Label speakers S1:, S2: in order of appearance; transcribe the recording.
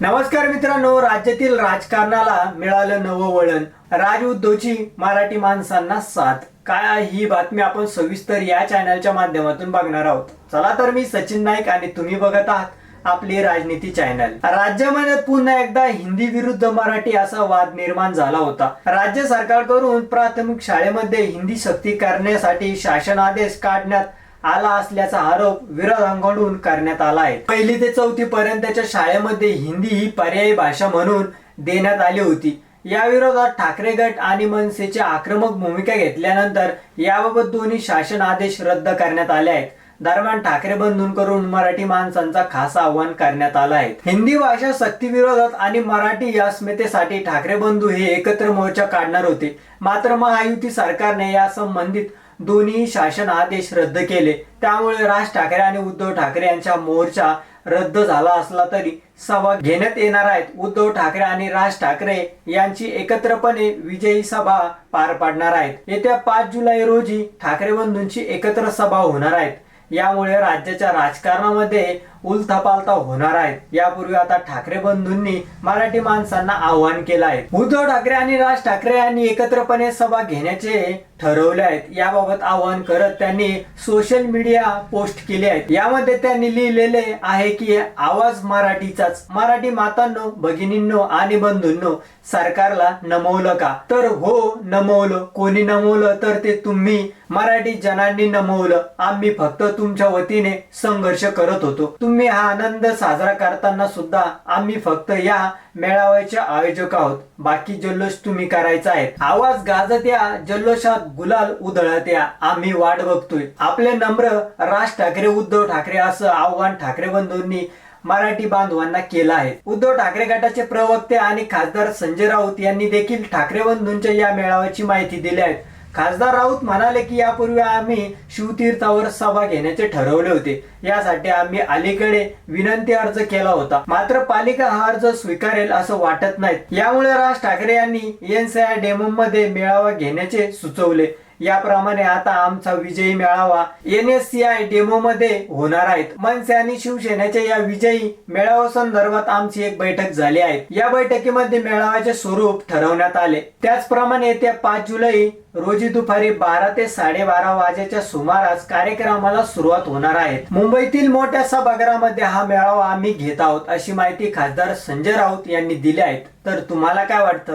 S1: नमस्कार मित्रांनो राज्यातील राजकारणाला मिळालं नवं वळण. राज उद्धवची मराठी माणसांना साथ. काय ही बातमी आपण सविस्तर या चॅनलच्या माध्यमातून बघणार आहोत. चला तर मी सचिन नाईक आणि तुम्ही बघत आहात आपली राजनीती चॅनल राज्यामध्ये पुन्हा एकदा हिंदी विरुद्ध मराठी असा वाद निर्माण झाला होता. राज्य सरकारकडून प्राथमिक शाळेमध्ये हिंदी सक्ती करण्यासाठी शासन आदेश काढण्यात आला असल्याचा आरोप विरोधांकडून करण्यात आला आहे पहिली ते चौथी पर्यंतच्या शाळेमध्ये हिंदी ही पर्यायी भाषा म्हणून देण्यात आली होती. या विरोधात ठाकरे गट आणि मनसेची आक्रमक भूमिका घेतल्यानंतर याबाबत दोन्ही शासन आदेश रद्द करण्यात आले आहेत. दरम्यान ठाकरे बंधूंकडून मराठी माणसांचा खास आव्हान करण्यात आला आहे. हिंदी भाषा सक्ती विरोधात आणि मराठी अस्मितेसाठी ठाकरे बंधू हे एकत्र मोर्चा काढणार होते. मात्र महायुती सरकारने या संबंधित दोन्ही शासन आदेश रद्द केले. त्यामुळे राज ठाकरे आणि उद्धव ठाकरे यांचा मोर्चा रद्द झाला असला तरी सभा घेण्यात येणार आहेत. उद्धव ठाकरे आणि राज ठाकरे यांची एकत्रपणे विजयी सभा पार पाडणार आहेत. येत्या पाच जुलै रोजी ठाकरे बंधूंची एकत्र सभा होणार आहेत. यामुळे राज्याच्या राजकारणामध्ये उलथापालथा होणार आहेत. यापूर्वी आता ठाकरे बंधूंनी मराठी माणसांना आवाहन केलं आहे. उद्धव ठाकरे आणि राज ठाकरे यांनी एकत्रपणे सभा घेण्याचे ठरवले आहेत. याबाबत आवाहन करत त्यांनी सोशल मीडिया पोस्ट केले आहेत. यामध्ये त्यांनी लिहिलेले आहे की आवाज मराठीचाच. मराठी मातांनो भगिनींनो आणि बंधूंनो सरकारला नमवलं का? तर हो नमवलं. कोणी नमवलं तर ते तुम्ही. मराठी जनांनी नमवलं. आम्ही फक्त तुमच्या वतीने संघर्ष करत होतो. तुम्ही हा आनंद साजरा करताना सुद्धा आम्ही फक्त या मेळाव्याचे आयोजक आहोत. बाकी जल्लोष तुम्ही करायचा आहे. आवाज गाजत या जल्लोषात गुलाल उधळत या. आम्ही वाट बघतोय. आपले नम्र राज ठाकरे उद्धव ठाकरे असं आव्हान ठाकरे बंधूंनी मराठी बांधवांना केलं आहे. उद्धव ठाकरे गटाचे प्रवक्ते आणि खासदार संजय राऊत यांनी देखील ठाकरे बंधूंच्या या मेळाव्याची माहिती दिली आहे. खासदार राऊत म्हणाले की यापूर्वी आम्ही शिवतीर्थावर सभा घेण्याचे ठरवले होते. यासाठी आम्ही अलीकडे विनंती अर्ज केला होता. मात्र पालिका हा अर्ज स्वीकारेल असं वाटत नाही. यामुळे राज ठाकरे यांनी एनसीआय डेमो मध्ये मेळावा घेण्याचे सुचवले. याप्रमाणे आता आमचा विजयी मेळावा N S C I dome मध्ये होणार आहेत. मनसे आणि शिवसेनेच्या या विजयी मेळावा संदर्भात आमची एक बैठक झाली आहे. या बैठकीमध्ये मेळाव्याचे स्वरूप ठरवण्यात आले. त्याचप्रमाणे येत्या पाच जुलै रोजी दुपारी बारा ते साडेबारा वाजेच्या सुमारास कार्यक्रमाला सुरुवात होणार आहे. मुंबईतील मोठ्या सभागृहामध्ये हा मेळावा आम्ही घेत आहोत अशी माहिती खासदार संजय राऊत यांनी दिली आहे. तर तुम्हाला काय वाटतं?